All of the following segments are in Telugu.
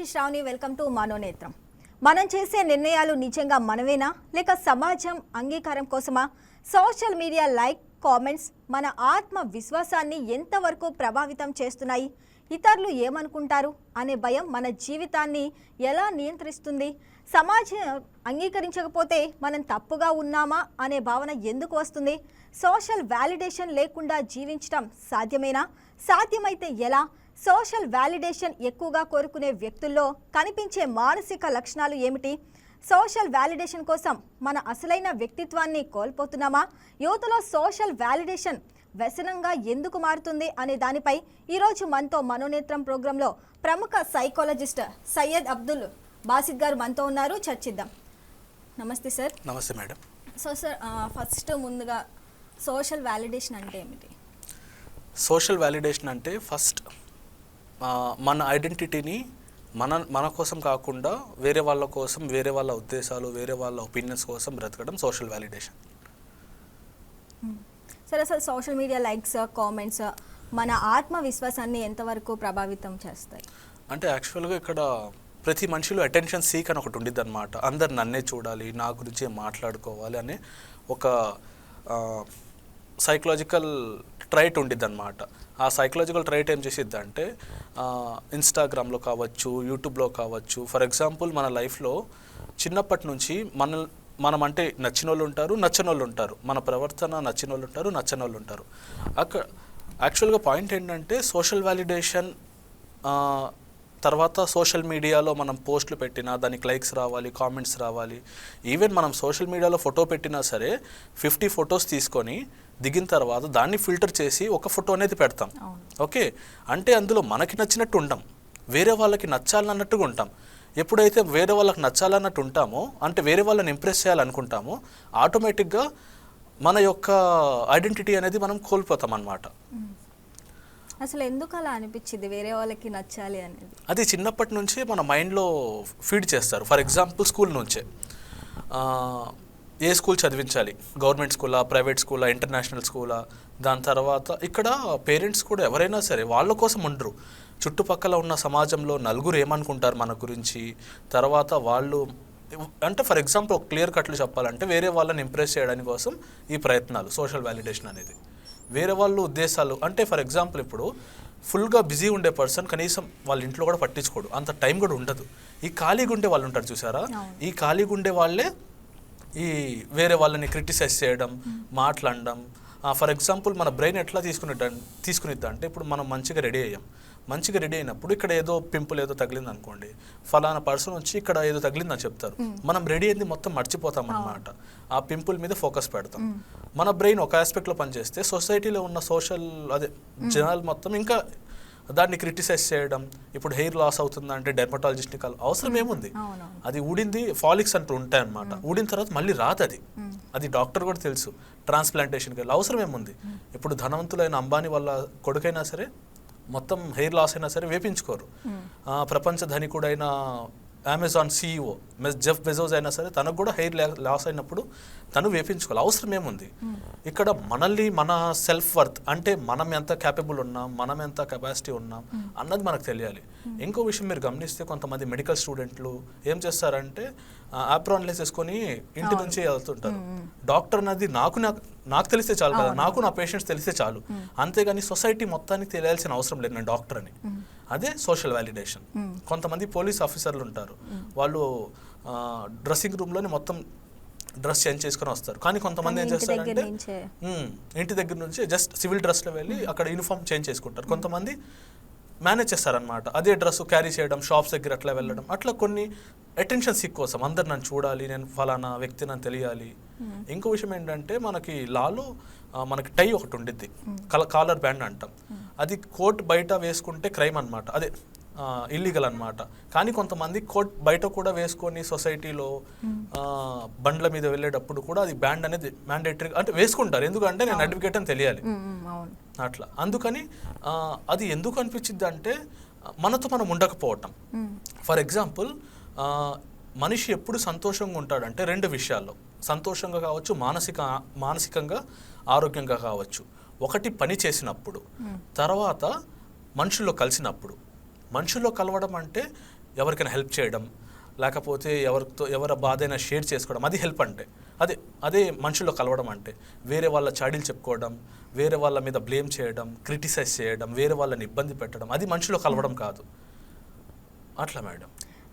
This is Sravani welcome to Manonethram. మనం చేసే నిర్ణయాలు నిజంగా మనవేనా? లేక సమాజం అంగీకారం కోసమా? సోషల్ మీడియా లైక్ కామెంట్స్ మన ఆత్మ విశ్వాసాన్ని ఎంతవరకు ప్రభావితం చేస్తున్నాయి? ఇతరులు ఏమనుకుంటారు? అనే భయం మన జీవితాన్ని ఎలా నియంత్రిస్తుంది? సమాజం అంగీకరించకపోతే మనం తప్పుగా ఉన్నామా? అనే భావన ఎందుకు వస్తుంది? సోషల్ వ్యాలిడేషన్ లేకుండా జీవించడం సాధ్యమేనా? సాధ్యమైతే ఎలా? సోషల్ వ్యాలిడేషన్ ఎక్కువగా కోరుకునే వ్యక్తుల్లో కనిపించే మానసిక లక్షణాలు ఏమిటి? సోషల్ వ్యాలిడేషన్ కోసం మన అసలైన వ్యక్తిత్వాన్ని కోల్పోతున్నామా? యువతలో సోషల్ వ్యాలిడేషన్ వ్యసనంగా ఎందుకు మారుతుంది అనే దానిపై ఈరోజు మనతో మనోనేత్రం ప్రోగ్రాంలో ప్రముఖ సైకాలజిస్ట్ సయ్యద్ అబ్దుల్ బాసిద్ గారు మనతో ఉన్నారు. చర్చిద్దాం. నమస్తే సార్. నమస్తే మేడం. సో సార్ ఫస్ట్ ముందుగా సోషల్ వ్యాలిడేషన్ అంటే ఏమిటి? సోషల్ వ్యాలిడేషన్ అంటే ఫస్ట్ మన ఐడెంటిటీని మన మన కోసం కాకుండా వేరే వాళ్ళ కోసం వేరే వాళ్ళ ఉద్దేశాలు వేరే వాళ్ళ ఒపీనియన్స్ కోసం బ్రతకడం సోషల్ వ్యాలిడేషన్. సరే అసలు సోషల్ మీడియా లైక్స్ కామెంట్స్ మన ఆత్మవిశ్వాసాన్ని ఎంతవరకు ప్రభావితం చేస్తాయి? అంటే యాక్చువల్గా ఇక్కడ ప్రతి మనిషిలో అటెన్షన్ సీక్ అని ఒకటి ఉండిద్ది అనమాట అందరు నన్నే చూడాలి నా గురించే మాట్లాడుకోవాలి అనే ఒక సైకలాజికల్ ట్రైట్ ఉండిద్ది అనమాట ఆ సైకలాజికల్ ట్రైట్ ఏం చేసిద్ది అంటే ఇన్స్టాగ్రామ్లో కావచ్చు యూట్యూబ్లో కావచ్చు ఫర్ ఎగ్జాంపుల్ మన లైఫ్లో చిన్నప్పటి నుంచి మన మనం అంటే నచ్చిన వాళ్ళు ఉంటారు నచ్చని వాళ్ళు ఉంటారు. మన ప్రవర్తన నచ్చిన వాళ్ళు ఉంటారు నచ్చని వాళ్ళు ఉంటారు అక్కడ యాక్చువల్గా పాయింట్ ఏంటంటే సోషల్ వ్యాలిడేషన్ తర్వాత సోషల్ మీడియాలో మనం పోస్టులు పెట్టినా దానికి లైక్స్ రావాలి కామెంట్స్ రావాలి. ఈవెన్ మనం సోషల్ మీడియాలో ఫోటో పెట్టినా సరే ఫిఫ్టీ ఫొటోస్ తీసుకొని దిగిన తర్వాత దాన్ని ఫిల్టర్ చేసి ఒక ఫోటో అనేది పెడతాం. ఓకే? అంటే అందులో మనకి నచ్చినట్టు ఉంటాం. వేరే వాళ్ళకి నచ్చాలన్నట్టుగా ఉంటాం. ఎప్పుడైతే వేరే వాళ్ళకి నచ్చాలన్నట్టు ఉంటామో అంటే వేరే వాళ్ళని ఇంప్రెస్ చేయాలనుకుంటామో ఆటోమేటిక్గా మన యొక్క ఐడెంటిటీ అనేది మనం కోల్పోతాం అన్నమాట అసలు ఎందుకు అలా అనిపించింది వేరే వాళ్ళకి నచ్చాలి అనేది? అది చిన్నప్పటి నుంచే మన మైండ్లో ఫీడ్ చేస్తారు. ఫర్ ఎగ్జాంపుల్ స్కూల్ నుంచే. ఏ స్కూల్ చదివించాలి? గవర్నమెంట్ స్కూలా ప్రైవేట్ స్కూలా ఇంటర్నేషనల్ స్కూలా? దాని తర్వాత ఇక్కడ పేరెంట్స్ కూడా ఎవరైనా సరే వాళ్ళ కోసం ఉండరు. చుట్టుపక్కల ఉన్న సమాజంలో నలుగురు ఏమనుకుంటారు మన గురించి? తర్వాత వాళ్ళు అంటే ఫర్ ఎగ్జాంపుల్ ఒక క్లియర్ కట్లు చెప్పాలంటే వేరే వాళ్ళని ఇంప్రెస్ చేయడానికి కోసం ఈ ప్రయత్నాలు సోషల్ వ్యాలిడేషన్ అనేది. వేరే వాళ్ళు ఉద్దేశాలు అంటే ఫర్ ఎగ్జాంపుల్ ఇప్పుడు ఫుల్గా బిజీ ఉండే పర్సన్ కనీసం వాళ్ళ ఇంట్లో కూడా పట్టించుకోడు. అంత టైం కూడా ఉండదు. ఈ ఖాళీగా ఉండే వాళ్ళు ఉంటారు చూసారా. ఈ ఖాళీగా ఉండే వాళ్ళే ఈ వేరే వాళ్ళని క్రిటిసైజ్ చేయడం మాట్లాడడం. ఫర్ ఎగ్జాంపుల్ మన బ్రెయిన్ ఎట్లా తీసుకునిద్ద తీసుకునిద్దా అంటే ఇప్పుడు మనం మంచిగా రెడీ అయ్యాం. మంచిగా రెడీ అయినప్పుడు ఇక్కడ ఏదో పింపుల్ ఏదో తగిలింది అనుకోండి ఫలానా పర్సన్ వచ్చి ఇక్కడ ఏదో తగిలిందని చెప్తారు. మనం రెడీ అయింది మొత్తం మర్చిపోతాం అన్నమాట ఆ పింపుల్ మీద ఫోకస్ పెడతాం. మన బ్రెయిన్ ఒక ఆస్పెక్ట్లో పనిచేస్తే సొసైటీలో ఉన్న సోషల్ అదే జనాలు మొత్తం ఇంకా దాన్ని క్రిటిసైజ్ చేయడం ఇప్పుడు హెయిర్ లాస్ అవుతుందంటే డెర్మటాలజిస్ట్ని కల్ అవసరం ఏముంది? అది ఊడింది ఫాలిక్స్ అంటూ ఉంటాయి అనమాట ఊడిన తర్వాత మళ్ళీ రాదు అది. అది డాక్టర్ కూడా తెలుసు. ట్రాన్స్ప్లాంటేషన్కి వెళ్ళి అవసరం ఏముంది? ఇప్పుడు ధనవంతులైన అంబానీ వాళ్ళ కొడుకైనా సరే మొత్తం హెయిర్ లాస్ అయినా సరే వేపించుకోరు. ప్రపంచ ధనికుడైన అమెజాన్ సీఈఓ జెఫ్ బెజోస్ అయినా సరే తనకు కూడా హెయిర్ లాస్ అయినప్పుడు తను వేపించుకోవాలి. అవసరం ఏముంది? ఇక్కడ మనల్ని మన సెల్ఫ్ వర్త్ అంటే మనం ఎంత క్యాపబుల్ ఉన్నాం మనం ఎంత కెపాసిటీ ఉన్నాం అన్నది మనకు తెలియాలి. ఇంకో విషయం మీరు గమనిస్తే కొంతమంది మెడికల్ స్టూడెంట్లు ఏం చేస్తారంటే ఆప్రాన్ వేసేసుకొని ఇంటి నుంచి వెళ్తుంటారు. డాక్టర్ అన్నది నాకు నాకు నాకు తెలిస్తే చాలు కదా. నాకు నా పేషెంట్స్ తెలిస్తే చాలు. అంతేగాని సొసైటీ మొత్తానికి తెలియాల్సిన అవసరం లేదు నేను డాక్టర్ అని. అదే సోషల్ వ్యాలిడేషన్ కొంతమంది పోలీస్ ఆఫీసర్లు ఉంటారు. వాళ్ళు డ్రెస్సింగ్ రూమ్లోని మొత్తం డ్రెస్ చేంజ్ చేసుకొని వస్తారు. కానీ కొంతమంది ఏం చేస్తారంటే. ఇంటి దగ్గర నుంచి జస్ట్ సివిల్ డ్రెస్లో వెళ్ళి అక్కడ యూనిఫామ్ చేంజ్ చేసుకుంటారు. కొంతమంది మేనేజ్ చేస్తారనమాట అదే డ్రెస్ క్యారీ చేయడం షాప్స్ దగ్గర అట్లా వెళ్ళడం. అట్లా కొన్ని అటెన్షన్ సిక్ కోసం అందరు నన్ను చూడాలి నేను ఫలానా వ్యక్తి నన్ను తెలియాలి. ఇంకో విషయం ఏంటంటే మనకి లాలో మనకి టై ఒకటి ఉండిద్ది. కల కాలర్ బ్యాండ్ అంటాం. అది కోట్ బయట వేసుకుంటే క్రైమ్ అన్నమాట. అదే ఇల్లీగల్ అన్నమాట. కానీ కొంతమంది కోట్ బయట కూడా వేసుకొని సొసైటీలో ఆ, బండ్ల మీద వెళ్ళేటప్పుడు కూడా అది బ్యాండ్ అనేది మ్యాండేటరీ అంటే వేసుకుంటారు. ఎందుకంటే నేను అడ్వకేట్ అని తెలియాలి. ఉమ్, అవును. అట్లా. అందుకని అది ఎందుకు అనిపించింది అంటే మనతో మనం ఉండకపోవటం. ఫర్ ఎగ్జాంపుల్ మనిషి ఎప్పుడు సంతోషంగా ఉంటాడంటే రెండు విషయాల్లో. సంతోషంగా కావచ్చు మానసిక మానసికంగా ఆరోగ్యంగా కావచ్చు. ఒకటి పని చేసినప్పుడు. తర్వాత మనుషుల్లో కలిసినప్పుడు. మనుషుల్లో కలవడం అంటే ఎవరికైనా హెల్ప్ చేయడం లేకపోతే ఎవరితో ఎవరి బాధైనా షేర్ చేసుకోవడం. అది హెల్ప్ అంటే. అదే అదే మనుషుల్లో కలవడం అంటే. వేరే వాళ్ళ చాడీలు చెప్పుకోవడం వేరే వాళ్ళ మీద బ్లేమ్ చేయడం క్రిటిసైజ్ చేయడం వేరే వాళ్ళని ఇబ్బంది పెట్టడం. అది మనుషుల్లో కలవడం కాదు. అట్లా మేడం.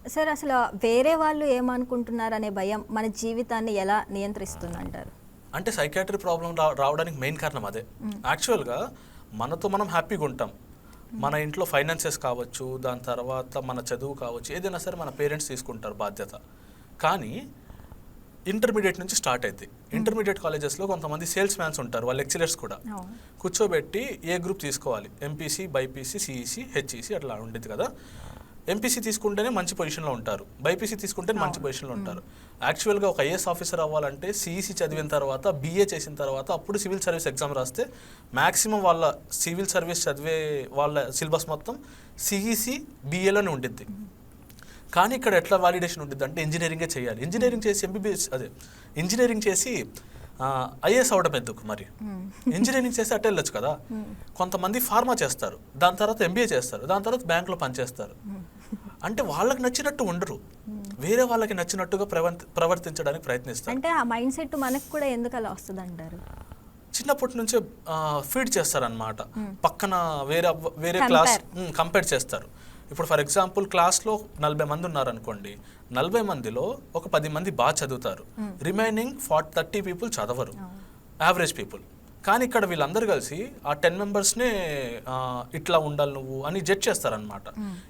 సార్ అసలు వేరే వాళ్ళు ఏమనుకుంటున్నారు అనే భయం మన జీవితాన్ని ఎలా నియంత్రిస్తుంది అంటారు అంటే సైకాట్రీ ప్రాబ్లం రావడానికి మెయిన్ కారణం అదే. యాక్చువల్గా మనతో మనం హ్యాపీగా ఉంటాం. మన ఇంట్లో ఫైనాన్సెస్ కావచ్చు దాని తర్వాత మన చదువు కావచ్చు ఏదైనా సరే మన పేరెంట్స్ తీసుకుంటారు బాధ్యత. కానీ ఇంటర్మీడియట్ నుంచి స్టార్ట్ అయింది ఇంటర్మీడియట్ కాలేజెస్లో కొంతమంది సేల్స్ మ్యాన్స్ ఉంటారు వాళ్ళ లెక్చరర్స్ కూడా. కూర్చోబెట్టి ఏ గ్రూప్ తీసుకోవాలి? ఎంపీసీ బైపీసీ సిఈసి హెచ్ఈసి అట్లా ఉండేది కదా. ఎంపీసీ తీసుకుంటేనే మంచి పొజిషన్లో ఉంటారు. బైపీసీ తీసుకుంటే మంచి పొజిషన్లో ఉంటారు. యాక్చువల్గా ఒక ఐఏఎస్ ఆఫీసర్ అవ్వాలంటే సిఈసి చదివిన తర్వాత బీఏ చేసిన తర్వాత అప్పుడు సివిల్ సర్వీస్ ఎగ్జామ్ రాస్తే మ్యాక్సిమం వాళ్ళ సివిల్ సర్వీస్ చదివే వాళ్ళ సిలబస్ మొత్తం సిఈసి బీఏలోనే ఉండిద్ది. కానీ ఇక్కడ ఎట్లా వాలిడేషన్ ఉంటుంది అంటే ఇంజనీరింగే చేయాలి. ఇంజనీరింగ్ చేసి ఎంబీబీఎస్ అదే ఇంజనీరింగ్ చేసి ఐఏఎస్ అవడం ఎందుకు మరి? ఇంజనీరింగ్ చేసి అట్టే వెళ్ళొచ్చు కదా. కొంతమంది ఫార్మా చేస్తారు. దాని తర్వాత ఎంబీఏ చేస్తారు. దాని తర్వాత బ్యాంకులో పనిచేస్తారు. అంటే వాళ్ళకి నచ్చినట్టు ఉండరు. వేరే వాళ్ళకి నచ్చినట్టుగా ప్రవర్తి ప్రవర్తించడానికి ప్రయత్నిస్తారు. అంటే ఆ మైండ్ సెట్ మనకు కూడా ఎందుకు అలా వస్తుంది అంటారు చిన్నప్పటి నుంచే ఫీడ్ చేస్తారనమాట పక్కన వేరే వేరే. క్లాస్ కంపేర్ చేస్తారు. ఇప్పుడు ఫర్ ఎగ్జాంపుల్ క్లాస్లో నలభై మంది ఉన్నారనుకోండి నలభై మందిలో ఒక పది మంది బాగా చదువుతారు. రిమైనింగ్ ఫార్టీ థర్టీ పీపుల్ చదవరు. Average people. కానీ ఇక్కడ వీళ్ళందరూ కలిసి ఆ టెన్ మెంబర్స్నే ఇట్లా ఉండాలి నువ్వు అని జడ్జ్ చేస్తారనమాట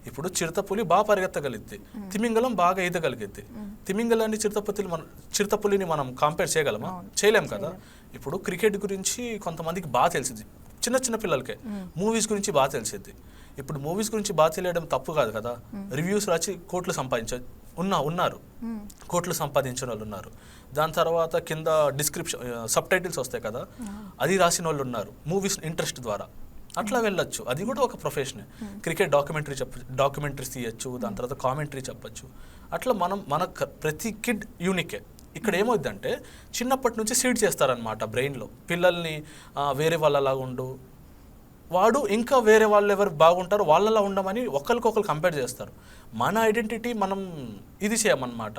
ఇప్పుడు చిరుతపులి బాగా పరిగెత్తగలిగిద్ది. తిమింగలం బాగా ఈదగలిగిద్ది తిమింగలాన్ని చిరుతపులిని మనం చిరుతపులిని మనం కంపేర్ చేయగలమా? చేయలేం కదా? ఇప్పుడు క్రికెట్ గురించి కొంతమందికి బాగా తెలిసింది చిన్న చిన్న పిల్లలకే. మూవీస్ గురించి బాగా తెలిసింది ఇప్పుడు మూవీస్ గురించి బాగా తెలియడం తప్పు కాదు కదా? రివ్యూస్ రాసి కోట్లు సంపాదించ ఉన్నా ఉన్నారు. కోట్లు సంపాదించిన వాళ్ళు ఉన్నారు. దాని తర్వాత కింద డిస్క్రిప్షన్ సబ్ టైటిల్స్ వస్తాయి కదా? అది రాసిన వాళ్ళు ఉన్నారు. మూవీస్ ఇంట్రెస్ట్ ద్వారా. అట్లా వెళ్ళొచ్చు. అది కూడా ఒక ప్రొఫెషన్. క్రికెట్ డాక్యుమెంటరీ చెప్ప డాక్యుమెంటరీస్ తీయచ్చు దాని తర్వాత కామెంటరీ చెప్పొచ్చు. అట్లా మనం మన ప్రతి కిడ్ యూనికే. ఇక్కడ ఏమవుద్దంటే చిన్నప్పటి నుంచి సీడ్ చేస్తారనమాట బ్రెయిన్లో. పిల్లల్ని వేరే వాళ్ళలాగా ఉండు వాడు ఇంకా వేరే వాళ్ళు ఎవరు బాగుంటారో వాళ్ళలా ఉండమని ఒకరికొకరు కంపేర్ చేస్తారు. మన ఐడెంటిటీ మనం ఇది చేయమన్నమాట.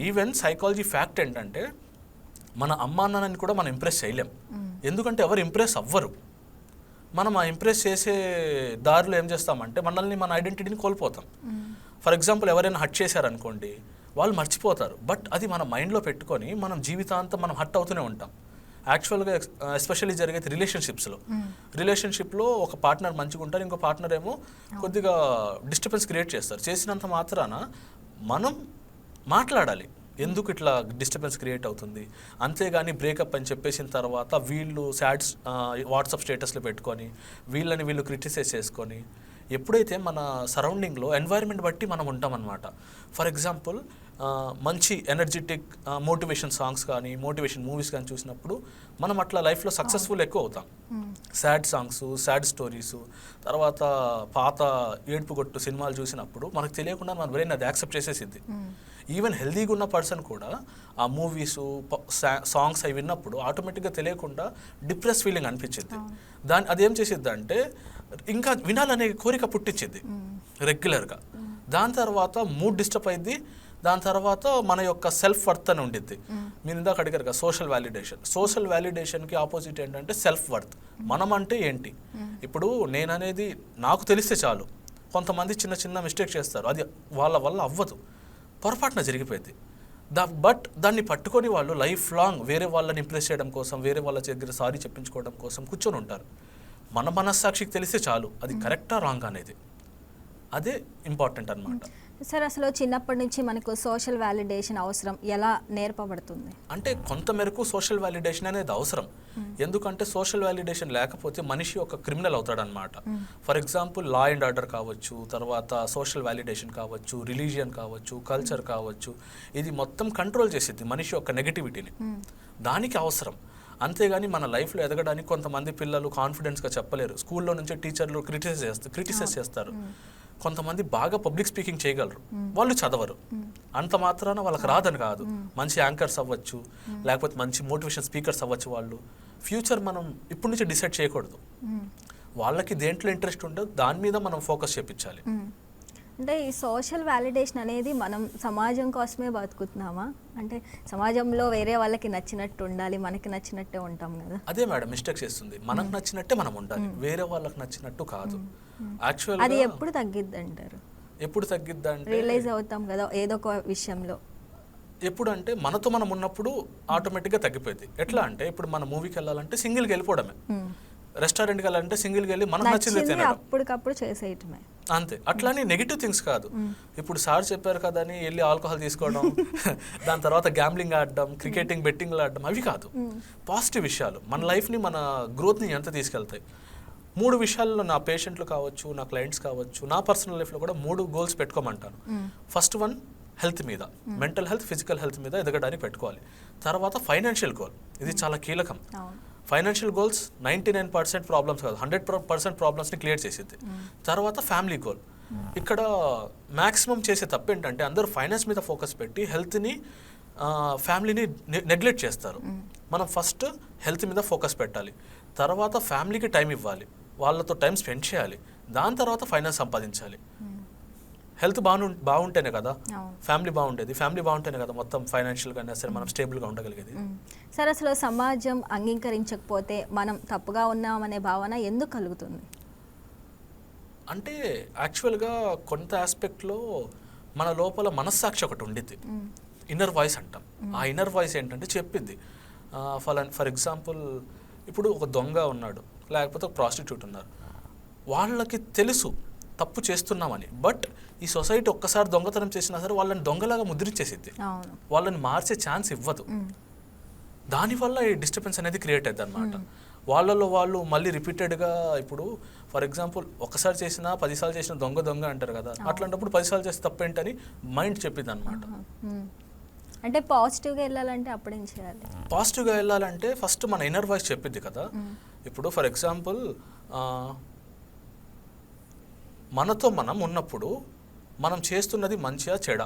ఈవెన్ సైకాలజీ ఫ్యాక్ట్ ఏంటంటే మన అమ్మా నాన్నని కూడా మనం ఇంప్రెస్ చేయలేం. ఎందుకంటే ఎవరు ఇంప్రెస్ అవ్వరు. మనం ఆ ఇంప్రెస్ చేసే దారిలో ఏం చేస్తామంటే మనల్ని మన ఐడెంటిటీని కోల్పోతాం. ఫర్ ఎగ్జాంపుల్ ఎవరైనా హట్ చేశారనుకోండి వాళ్ళు మర్చిపోతారు. బట్ అది మన మైండ్లో పెట్టుకొని మనం జీవితాంతం మనం హట్ అవుతూనే ఉంటాం. యాక్చువల్గా ఎస్పెషల్లీ uh, జరిగేది రిలేషన్షిప్స్లో రిలేషన్షిప్లో ఒక పార్ట్నర్ మంచిగా ఉంటారు ఇంకో పార్ట్నర్ ఏమో కొద్దిగా డిస్టర్బెన్స్ క్రియేట్ చేస్తారు. చేసినంత మాత్రాన మనం మాట్లాడాలి. ఎందుకు ఇట్లా డిస్టర్బెన్స్ క్రియేట్ అవుతుంది? అంతేగాని బ్రేకప్ అని చెప్పేసిన తర్వాత వీళ్ళు సాడ్స్ uh, వాట్సాప్ స్టేటస్లో పెట్టుకొని వీళ్ళని వీళ్ళు క్రిటిసైజ్ చేసుకొని ఎప్పుడైతే మన సరౌండింగ్లో ఎన్వైర్మెంట్ బట్టి మనం ఉంటామన్నమాట. ఫర్ ఎగ్జాంపుల్ మంచి ఎనర్జెటిక్ మోటివేషన్ సాంగ్స్ కానీ మోటివేషన్ మూవీస్ కానీ చూసినప్పుడు మనం అట్లా లైఫ్లో సక్సెస్ఫుల్ ఎక్కువ అవుతాం. సాడ్ సాంగ్స్ సాడ్ స్టోరీస్ తర్వాత పాత ఏడుపు కొట్టు సినిమాలు చూసినప్పుడు మనకు తెలియకుండా మన బ్రెయిన్ అది యాక్సెప్ట్ చేసేసిద్ది. ఈవెన్ హెల్దీగా ఉన్న పర్సన్ కూడా ఆ మూవీస్ సాంగ్స్ అవి విన్నప్పుడు ఆటోమేటిక్గా తెలియకుండా డిప్రెస్ ఫీలింగ్ అనిపించింది దాని అదేం చేసిద్ది అంటే ఇంకా వినాలనే కోరిక పుట్టించింది రెగ్యులర్గా దాని తర్వాత మూడ్ డిస్టర్బ్ అయింది దాని తర్వాత మన యొక్క సెల్ఫ్ వర్త్ అని ఉండిద్ది. మీరు ఇందాక అడిగారు కదా సోషల్ వ్యాలిడేషన్ సోషల్ వ్యాలిడేషన్కి ఆపోజిట్ ఏంటంటే సెల్ఫ్ వర్త్ మనం అంటే ఏంటి? ఇప్పుడు నేననేది నాకు తెలిస్తే చాలు. కొంతమంది చిన్న చిన్న మిస్టేక్ చేస్తారు. అది వాళ్ళ వల్ల అవ్వదు. పొరపాటున జరిగిపోయింది. ద బట్ దాన్ని పట్టుకొని వాళ్ళు లైఫ్ లాంగ్ వేరే వాళ్ళని ఇంప్రెస్ చేయడం కోసం వేరే వాళ్ళ దగ్గర సారీ చెప్పించుకోవడం కోసం కూర్చొని ఉంటారు. మన మనస్సాక్షికి తెలిస్తే చాలు. అది కరెక్టా రాంగ్ అనేది. అదే ఇంపార్టెంట్ అనమాట సార్ అసలు చిన్నప్పటి నుంచి మనకు సోషల్ వ్యాలిడేషన్ అవసరం ఎలా నేర్పబడుతుంది? అంటే కొంత మేరకు సోషల్ వ్యాలిడేషన్ అనేది అవసరం. ఎందుకంటే సోషల్ వ్యాలిడేషన్ లేకపోతే మనిషి ఒక criminal అవుతాడనమాట for example law and order కావచ్చు తర్వాత సోషల్ వ్యాలిడేషన్ కావచ్చు రిలీజియన్ కావచ్చు కల్చర్ కావచ్చు ఇది మొత్తం కంట్రోల్ చేసిద్ది మనిషి యొక్క నెగటివిటీని. దానికి అవసరం. అంతేగాని మన లైఫ్లో ఎదగడానికి కొంతమంది పిల్లలు కాన్ఫిడెన్స్గా చెప్పలేరు. స్కూల్లో నుంచి టీచర్లు క్రిటిసైజ్ చేస్తారు క్రిటిసైజ్ చేస్తారు. కొంతమంది బాగా పబ్లిక్ స్పీకింగ్ చేయగలరు. వాళ్ళు చదవరు. అంత మాత్రాన వాళ్ళకి రాదని కాదు. మంచి యాంకర్స్ అవ్వచ్చు లేకపోతే మంచి మోటివేషన్ స్పీకర్స్ అవ్వచ్చు వాళ్ళు. ఫ్యూచర్ మనం ఇప్పటి నుంచి డిసైడ్ చేయకూడదు. వాళ్ళకి దేంట్లో ఇంట్రెస్ట్ ఉండదు దాని మీద మనం ఫోకస్ చేపించాలి. అంటే ఈ సోషల్ వ్యాలిడేషన్ అనేది మనం సమాజం కోసమే బతుకుతున్నామా? అంటే సమాజంలో వేరే వాళ్ళకి నచ్చినట్టు ఉండాలి మనకి నచ్చినట్టే ఉంటాం కదా. అదే మేడం మిస్టేక్స్ చేస్తుంది. మనకు నచ్చినట్టే మనం ఉండాలి. వేరే వాళ్ళకి నచ్చినట్టు కాదు. యాక్చువల్ అది ఎప్పుడు తగ్గిద్ది అంటారు ఎప్పుడు తగ్గిద్దా అంటే రియలైజ్ అవుతాం కదా ఏదో ఒక విషయంలో. ఎప్పుడు అంటే మనతో మనం ఉన్నప్పుడు ఆటోమేటిక్గా తగ్గిపోయింది. ఎట్లా అంటే ఇప్పుడు మన మూవీకి వెళ్ళాలంటే సింగిల్కి వెళ్ళిపోవడమే. రెస్టారెంట్కి వెళ్ళాలంటే సింగిల్కి వెళ్ళి మనకు నచ్చింది తినడం. అప్పటికప్పుడు చేసేయటమే. అంతే. అట్లానే నెగిటివ్ థింగ్స్ కాదు. ఇప్పుడు సార్ చెప్పారు కదా అని వెళ్ళి ఆల్కహాల్ తీసుకోవడం దాని తర్వాత గ్యాంబ్లింగ్ ఆడడం క్రికెటింగ్ బెట్టింగ్లు ఆడడం అవి కాదు. పాజిటివ్ విషయాలు. మన లైఫ్ని మన గ్రోత్ని ఎంత తీసుకెళ్తాయి? మూడు విషయాల్లో నా పేషెంట్లు కావచ్చు నా క్లయింట్స్ కావచ్చు నా పర్సనల్ లైఫ్లో కూడా మూడు గోల్స్ పెట్టుకోమంటాను. ఫస్ట్ వన్ హెల్త్ మీద. మెంటల్ హెల్త్ ఫిజికల్ హెల్త్ మీద ఎదగడానికి పెట్టుకోవాలి. తర్వాత ఫైనాన్షియల్ గోల్ ఇది చాలా కీలకం. Financial goals ninety nine percent problems కాదు. హండ్రెడ్ పర్సెంట్ ప్రాబ్లమ్స్ని క్లియర్ చేసింది. తర్వాత ఫ్యామిలీ గోల్ ఇక్కడ మ్యాక్సిమం చేసే తప్పు ఏంటంటే అందరూ ఫైనాన్స్ మీద ఫోకస్ పెట్టి హెల్త్ని ఫ్యామిలీని నెగ్లెక్ట్ చేస్తారు. మనం ఫస్ట్ హెల్త్ మీద ఫోకస్ పెట్టాలి. తర్వాత ఫ్యామిలీకి టైం ఇవ్వాలి. వాళ్ళతో టైం స్పెండ్ చేయాలి. దాని తర్వాత ఫైనాన్స్ సంపాదించాలి. హెల్త్ బాగు బాగుంటేనే కదా. ఫ్యామిలీ బాగుండేది. ఫ్యామిలీ బాగుంటేనే కదా మొత్తం ఫైనాన్షియల్గా అయినా సరే మనం స్టేబుల్గా ఉండగలిగేది. సరే అసలు సమాజం అంగీకరించకపోతే మనం తప్పుగా ఉన్నామనే భావన ఎందుకు కలుగుతుంది? అంటే యాక్చువల్గా కొంత ఆస్పెక్ట్లో మన లోపల మనస్సాక్షి ఒకటి ఉండిద్ది. ఇన్నర్ వాయిస్ అంటాం. ఆ ఇన్నర్ వాయిస్ ఏంటంటే చెప్పిద్ది. ఫర్ ఫర్ ఎగ్జాంపుల్ ఇప్పుడు ఒక దొంగ ఉన్నాడు లేకపోతే ఒక ప్రాస్టిట్యూట్ ఉన్నారు. వాళ్ళకి తెలుసు తప్పు చేస్తున్నామని. బట్ ఈ సొసైటీ ఒక్కసారి దొంగతనం చేసినా సరే వాళ్ళని దొంగలాగా ముద్రించేసిద్ది. వాళ్ళని మార్చే ఛాన్స్ ఇవ్వదు. దానివల్ల ఈ డిస్టర్బెన్స్ అనేది క్రియేట్ అవుతుంది అనమాట వాళ్ళలో వాళ్ళు మళ్ళీ రిపీటెడ్గా ఇప్పుడు ఫర్ ఎగ్జాంపుల్ ఒకసారి చేసినా పదిసార్లు చేసిన దొంగ దొంగ అంటారు కదా. అట్లాంటప్పుడు పదిసార్లు చేస్తే తప్పేంటని మైండ్ చెప్పింది అనమాట. అంటే పాజిటివ్గా వెళ్ళాలంటే అప్పుడేం చేయాలి? పాజిటివ్గా వెళ్ళాలంటే ఫస్ట్ మన ఇన్నర్ వాయిస్ చెప్పిద్ది కదా. ఇప్పుడు ఫర్ ఎగ్జాంపుల్ మనతో మనం ఉన్నప్పుడు మనం చేస్తున్నది మంచిగా చెడ?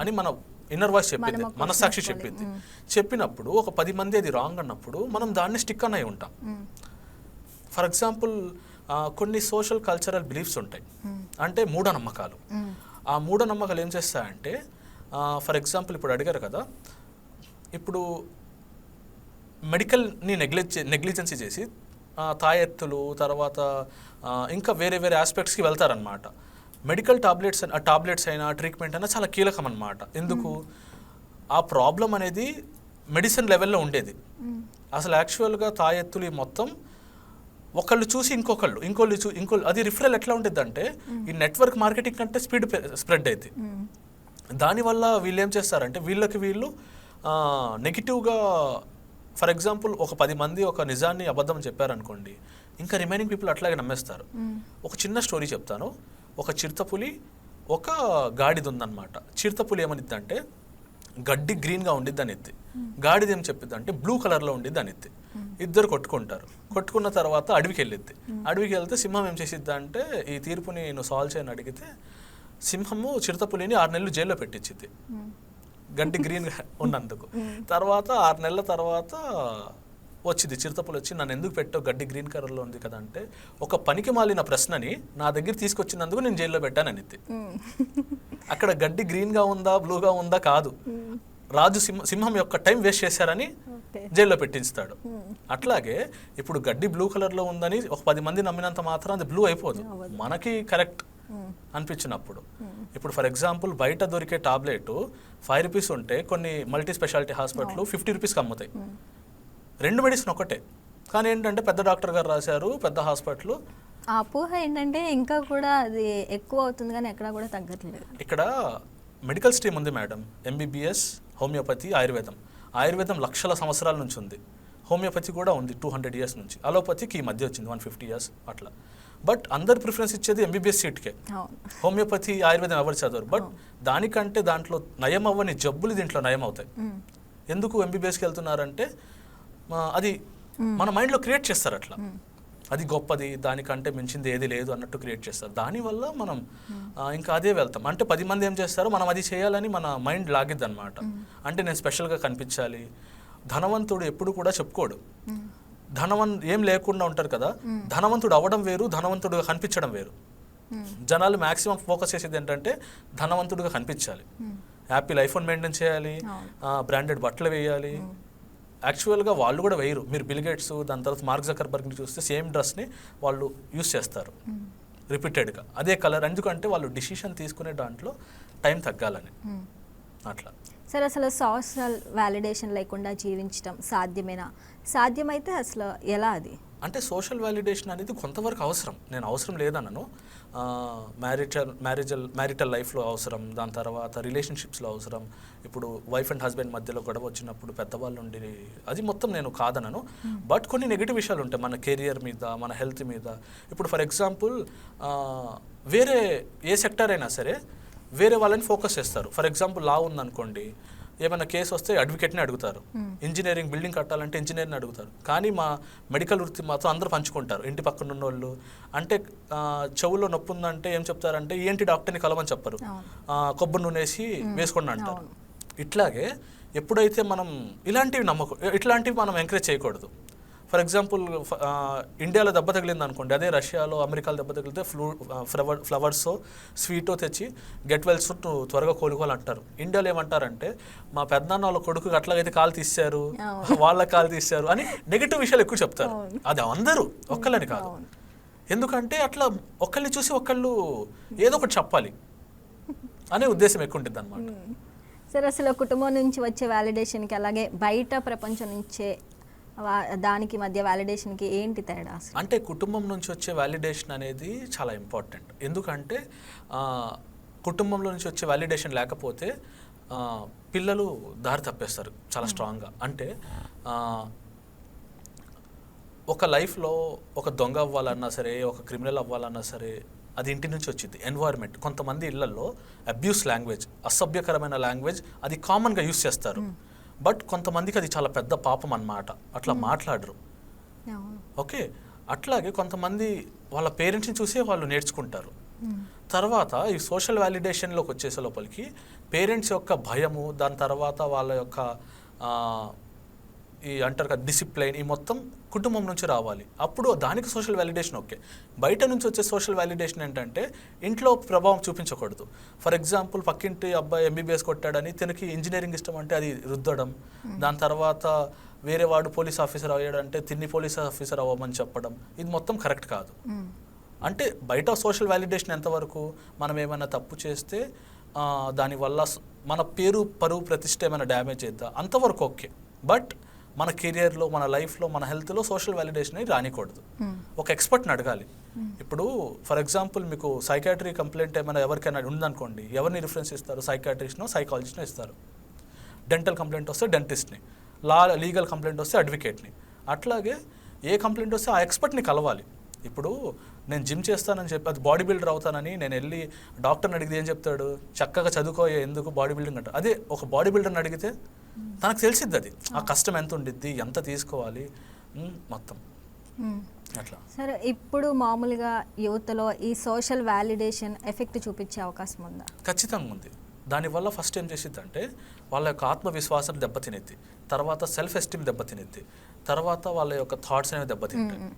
అని మన ఇన్నర్ వాయిస్ చెప్పింది మనం ఒక మనసాక్షి question చెప్పింది. చెప్పినప్పుడు ఒక పది మంది అది రాంగ్ అన్నప్పుడు మనం దాన్ని స్టిక్ అన్నై ఉంటాం. ఫర్ ఎగ్జాంపుల్ కొన్ని సోషల్ కల్చరల్ బిలీఫ్స్ ఉంటాయి. అంటే మూఢనమ్మకాలు. మ్మ్. ఆ మూఢనమ్మకాలు ఏం చేస్తాయంటే ఫర్ ఎగ్జాంపుల్ ఇప్పుడు అడిగారు కదా ఇప్పుడు మెడికల్ని నెగ్లెజ్ నెగ్లిజెన్సీ చేసి తాయెత్తులు తర్వాత ఇంకా వేరే వేరే ఆస్పెక్ట్స్కి వెళ్తారనమాట మెడికల్ టాబ్లెట్స్ టాబ్లెట్స్ అయినా ట్రీట్మెంట్ అయినా చాలా కీలకం అనమాట ఎందుకు? ఆ ప్రాబ్లం అనేది మెడిసిన్ లెవెల్లో ఉండేది. అసలు యాక్చువల్గా తాయెత్తులు ఈ మొత్తం ఒకళ్ళు చూసి ఇంకొకళ్ళు ఇంకోళ్ళు చూ ఇంకో అది రిఫరల్ ఎట్లా ఉంటుంది అంటే ఈ నెట్వర్క్ మార్కెటింగ్ కంటే స్పీడ్ స్ప్రెడ్ అయింది దానివల్ల వీళ్ళు ఏం చేస్తారంటే వీళ్ళకి వీళ్ళు నెగిటివ్గా ఫర్ ఎగ్జాంపుల్ ఒక పది మంది ఒక నిజాన్ని అబద్ధం చెప్పారనుకోండి ఇంకా రిమైనింగ్ పీపుల్ అట్లాగే నమ్మేస్తారు. మ్మ్. ఒక చిన్న స్టోరీ చెప్తాను. ఒక చిరుతపులి ఒక గాడిద ఉందన్నమాట చిరుతపులి ఏమనిద్ది అంటే గడ్డి గ్రీన్గా ఉండిద్ది అని ఎత్తి గాడిద ఏం చెప్పిద్ది అంటే బ్లూ కలర్లో ఉండిద్ది అని ఎత్తి ఇద్దరు కొట్టుకుంటారు. కొట్టుకున్న తర్వాత అడవికి వెళ్ళిద్ది అడవికి వెళ్తే సింహం ఏం చేసిద్ది అంటే ఈ తీర్పుని నువ్వు సాల్వ్ చేయని అడిగితే సింహము చిరుతపులిని ఆరు నెలలు జైల్లో పెట్టించింది. గడ్డి గ్రీన్ ఉన్నందుకు. తర్వాత ఆరు నెలల తర్వాత వచ్చింది చిరుతపులు వచ్చి నన్ను ఎందుకు పెట్టావు? గడ్డి గ్రీన్ కలర్లో ఉంది కదా అంటే ఒక పనికి మాలిన ప్రశ్నని నా దగ్గర తీసుకొచ్చినందుకు నేను జైల్లో పెట్టాను అనిద్ది. అక్కడ గడ్డి గ్రీన్గా ఉందా బ్లూగా ఉందా కాదు. రాజు సింహ సింహం యొక్క టైం వేస్ట్ చేశారని జైల్లో పెట్టించుతాడు. అట్లాగే ఇప్పుడు గడ్డి బ్లూ కలర్లో ఉందని ఒక పది మంది నమ్మినంత మాత్రం అది బ్లూ అయిపోదు. మనకి కరెక్ట్. అనిపించినప్పుడు. ఇప్పుడు ఫర్ ఎగ్జాంపుల్ బయట దొరికే టాబ్లెట్ ఫైవ్ రూపీస్ ఉంటే కొన్ని మల్టీ స్పెషాలిటీ హాస్పిటల్ ఫిఫ్టీ రూపీస్కి అమ్ముతాయి. రెండు మెడిసిన్ ఒకటే. కానీ ఏంటంటే పెద్ద డాక్టర్ గారు రాశారు పెద్ద హాస్పిటల్. ఆ అపోహ ఏంటంటే ఇంకా కూడా అది ఎక్కువ అవుతుంది కానీ ఎక్కడా కూడా తగ్గట్లేదు. ఇక్కడ మెడికల్ స్ట్రీమ్ ఉంది మేడం. ఎంబీబీఎస్ హోమియోపతి ఆయుర్వేదం. ఆయుర్వేదం లక్షల సంవత్సరాల నుంచి ఉంది. హోమియోపతి కూడా ఉంది టూ హండ్రెడ్ ఇయర్స్ నుంచి. అలోపతికి ఈ మధ్య వచ్చింది వన్ ఫిఫ్టీ ఇయర్స్ అట్లా. బట్ అందరు ప్రిఫరెన్స్ ఇచ్చేది ఎంబీబీఎస్ సీట్కే హోమియోపతి ఆయుర్వేదం ఎవరు చదవరు. బట్ దానికంటే దాంట్లో నయం అవ్వని జబ్బులు దీంట్లో నయం అవుతాయి. ఎందుకు ఎంబీబీఎస్కి వెళ్తున్నారంటే అది మన మైండ్లో క్రియేట్ చేస్తారు అట్లా. అది గొప్పది దానికంటే మించింది ఏది లేదు అన్నట్టు క్రియేట్ చేస్తారు. దానివల్ల మనం ఇంకా అదే వెళ్తాం. అంటే పది మంది ఏం చేస్తారో మనం అది చేయాలని మన మైండ్ లాగిద్ది అనమాట అంటే నేను స్పెషల్గా కనిపించాలి. ధనవంతుడు ఎప్పుడు కూడా చెప్పుకోడు. ధనవన్ ఏం లేకుండా ఉంటారు కదా ధనవంతుడు అవ్వడం వేరు ధనవంతుడుగా కనిపించడం వేరు. జనాలు మాక్సిమం ఫోకస్ చేసేది ఏంటంటే ధనవంతుడిగా కనిపించాలి. యాపిల్ ఐఫోన్ మెయింటైన్ చేయాలి. బ్రాండెడ్ బట్టలు వేయాలి. యాక్చువల్గా వాళ్ళు కూడా వేయరు. మీరు బిల్గేట్స్ దాని తర్వాత మార్క్ జకర్బర్గ్ని చూస్తే సేమ్ డ్రెస్ని వాళ్ళు యూస్ చేస్తారు. రిపీటెడ్గా. అదే కలర్. ఎందుకంటే వాళ్ళు డిసిషన్ తీసుకునే దాంట్లో టైం తగ్గాలని. అట్లా. సార్ అసలు సోషల్ వ్యాలిడేషన్ లేకుండా జీవించడం సాధ్యమేనా? సాధ్యమైతే అసలు ఎలా అది? అంటే సోషల్ వ్యాలిడేషన్ అనేది కొంతవరకు అవసరం. నేను అవసరం లేదన్నాను మ్యారిటల్ మ్యారేజల్ మ్యారిటల్ లైఫ్లో అవసరం. దాని తర్వాత రిలేషన్షిప్స్లో అవసరం. ఇప్పుడు వైఫ్ అండ్ హస్బెండ్ మధ్యలో గొడవ వచ్చినప్పుడు పెద్దవాళ్ళు ఉండి అది మొత్తం నేను కాదనను. బట్ కొన్ని నెగిటివ్ విషయాలు ఉంటాయి. మన కెరియర్ మీద మన హెల్త్ మీద. ఇప్పుడు ఫర్ ఎగ్జాంపుల్ వేరే ఏ సెక్టర్ అయినా సరే వేరే వాళ్ళని ఫోకస్ చేస్తారు. ఫర్ ఎగ్జాంపుల్ లా ఉందనుకోండి. ఏమైనా కేసు వస్తే అడ్వకేట్ని అడుగుతారు. ఇంజనీరింగ్ బిల్డింగ్ కట్టాలంటే ఇంజనీర్ని అడుగుతారు. కానీ మా మెడికల్ వృత్తి మాత్రం అందరూ పంచుకుంటారు. ఇంటి పక్కన ఉన్న వాళ్ళు అంటే చెవులో నొప్పి ఉందంటే ఏం చెప్తారంటే ఏంటి డాక్టర్ని కలవని చెప్పరు. కొబ్బరి నూనె వేసి వేసుకోండి అంటారు. ఇట్లాగే ఎప్పుడైతే మనం ఇలాంటివి నమ్మకం ఇట్లాంటివి మనం ఎంకరేజ్ చేయకూడదు. ఫర్ ఎగ్జాంపుల్ ఇండియాలో దెబ్బ తగిలింది అనుకోండి అదే రష్యాలో అమెరికాలో దెబ్బ తగిలితే ఫ్లూ ఫ్లవర్ ఫ్లవర్స్ స్వీటో తెచ్చి గెట్ వెల్స్ త్వరగా కోలుకోవాలంటారు. ఇండియాలో ఏమంటారంటే మా పెద్దనాన్న వాళ్ళ కొడుకు అట్లాగైతే కాలు తీశారు వాళ్ళ కాలు తీశారు అని నెగిటివ్ విషయాలు ఎక్కువ చెప్తారు. అది అందరూ ఒక్కళ్ళని కాదు. ఎందుకంటే అట్లా ఒకళ్ళని చూసి ఒకళ్ళు ఏదో ఒకటి చెప్పాలి అనే ఉద్దేశం ఎక్కువ ఉంటుంది అనమాట సార్ అసలు కుటుంబం నుంచి వచ్చే వ్యాలిడేషన్కి అలాగే బయట ప్రపంచం నుంచే దానికి మధ్య వ్యాలిడేషన్కి ఏంటి తేడా అంటే కుటుంబం నుంచి వచ్చే వ్యాలిడేషన్ అనేది చాలా ఇంపార్టెంట్ ఎందుకంటే కుటుంబంలో నుంచి వచ్చే వ్యాలిడేషన్ లేకపోతే పిల్లలు దారి తప్పేస్తారు చాలా స్ట్రాంగ్గా అంటే ఆ, ఒక లైఫ్లో ఒక దొంగ అవ్వాలన్నా సరే ఒక క్రిమినల్ అవ్వాలన్నా సరే అది ఇంటి నుంచి వచ్చింది ఎన్వైర్న్మెంట్ కొంతమంది ఇళ్ళలో అబ్యూస్ లాంగ్వేజ్ అసభ్యకరమైన లాంగ్వేజ్ అది కామన్గా యూస్ చేస్తారు. బట్ కొంతమందికి అది చాలా పెద్ద పాపం అన్నమాట. అట్లా మాట్లాడరు. అవును. ఓకే? అట్లాగే కొంతమంది వాళ్ళ పేరెంట్స్ని చూసే వాళ్ళు నేర్చుకుంటారు. తర్వాత ఈ సోషల్ వ్యాలిడేషన్లోకి వచ్చేసే లోపలికి పేరెంట్స్ యొక్క భయము దాని తర్వాత వాళ్ళ యొక్క ఈ అంటారు కదా డిసిప్లైన్ ఈ మొత్తం కుటుంబం నుంచి రావాలి. అప్పుడు దానికి సోషల్ వ్యాలిడేషన్ ఓకే బయట నుంచి వచ్చే సోషల్ వ్యాలిడేషన్ ఏంటంటే ఇంట్లో ప్రభావం చూపించకూడదు. ఫర్ ఎగ్జాంపుల్ పక్కింటి అబ్బాయి ఎంబీబీఎస్ కొట్టాడని తనకి ఇంజనీరింగ్ ఇష్టం అంటే అది రుద్దడం. దాని తర్వాత వేరే వాడు పోలీస్ ఆఫీసర్ అయ్యాడంటే తిన్ని పోలీస్ ఆఫీసర్ అవ్వమని చెప్పడం. ఇది మొత్తం కరెక్ట్ కాదు. అంటే బయట సోషల్ వ్యాలిడేషన్ ఎంతవరకు? మనం ఏమైనా తప్పు చేస్తే దానివల్ల మన పేరు పరువు ప్రతిష్ట ఏమైనా డ్యామేజ్ అవుతుందా అంతవరకు ఓకే బట్ మన కెరియర్లో మన లైఫ్లో మన హెల్త్లో సోషల్ వ్యాలిడేషన్ అనేది రానికూడదు. మ్మ్. ఒక ఎక్స్పర్ట్ని అడగాలి. ఇప్పుడు ఫర్ ఎగ్జాంపుల్ మీకు సైకాట్రీ కంప్లైంట్ ఏమైనా ఎవరికైనా ఉందనుకోండి ఎవరిని రిఫరెన్స్ ఇస్తారు? సైకాట్రిస్ట్నో సైకాలజిస్ట్నో ఇస్తారు. డెంటల్ కంప్లైంట్ వస్తే డెంటిస్ట్ని లా లీగల్ కంప్లైంట్ వస్తే అడ్వకేట్ని అట్లాగే ఏ కంప్లైంట్ వస్తే ఆ ఎక్స్పర్ట్ని కలవాలి. ఇప్పుడు నేను జిమ్ చేస్తానని చెప్పి అది బాడీ బిల్డర్ అవుతానని నేను వెళ్ళి డాక్టర్ని అడిగితే ఏం చెప్తాడు? చక్కగా చదువుకోయే ఎందుకు బాడీ బిల్డింగ్ అంట అదే ఒక బాడీ బిల్డర్ని అడిగితే తనకు తెలిసిద్ది అది. ఆ కష్టం ఎంత ఉండిద్ది ఎంత తీసుకోవాలి మొత్తం. అట్లా. సరే ఇప్పుడు మామూలుగా యువతలో ఈ సోషల్ వ్యాలిడేషన్ ఎఫెక్ట్ చూపించే అవకాశం ఉందా? ఖచ్చితంగా ఉంది. దానివల్ల ఫస్ట్ ఏం చేసిద్ది అంటే వాళ్ళ యొక్క ఆత్మవిశ్వాసం దెబ్బతినిద్ది. తర్వాత సెల్ఫ్ ఎస్టీమ్ దెబ్బతినిద్ది. తర్వాత వాళ్ళ యొక్క థాట్స్ అనేవి దెబ్బతింటాయి మ్మ్.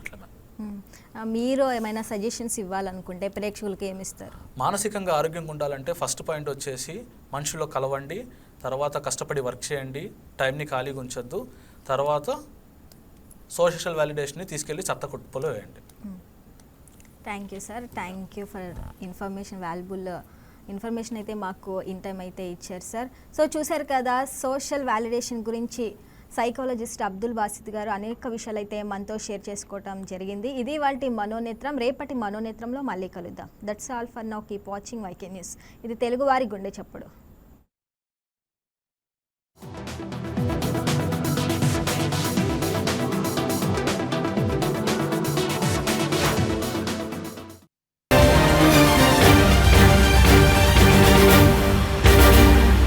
అట్లా మ్యామ్. మ్మ్. ఆ, మీరు ఏమైనా సజెషన్స్ ఇవ్వాలనుకుంటే ప్రేక్షకులకి ఏమి ఇస్తారు? మానసికంగా ఆరోగ్యంగా ఉండాలంటే ఫస్ట్ పాయింట్ వచ్చేసి మనుషుల్లో కలవండి తర్వాత కష్టపడి వర్క్ చేయండి టైంని ఖాళీగా ఉంచొద్దు తర్వాత సోషల్ వ్యాలిడేషన్ని తీసుకెళ్ళి చెత్త కుట్టుపోలో వేయండి. Thank you sir thank you for information valuable information అయితే మాకు ఇన్ టైం అయితే ఇచ్చారు సార్ సో చూశారు కదా సోషల్ వ్యాలిడేషన్ గురించి సైకాలజిస్ట్ అబ్దుల్ బాసిద్ గారు అనేక విషయాలు అయితే మనతో షేర్ చేసుకోవటం జరిగింది. ఇది వాటి మనోనేత్రం రేపటి మనోనేత్రంలో మళ్ళీ కలుద్దాం. That's all for now keep watching YK news ఇది తెలుగువారి గుండె చప్పుడు.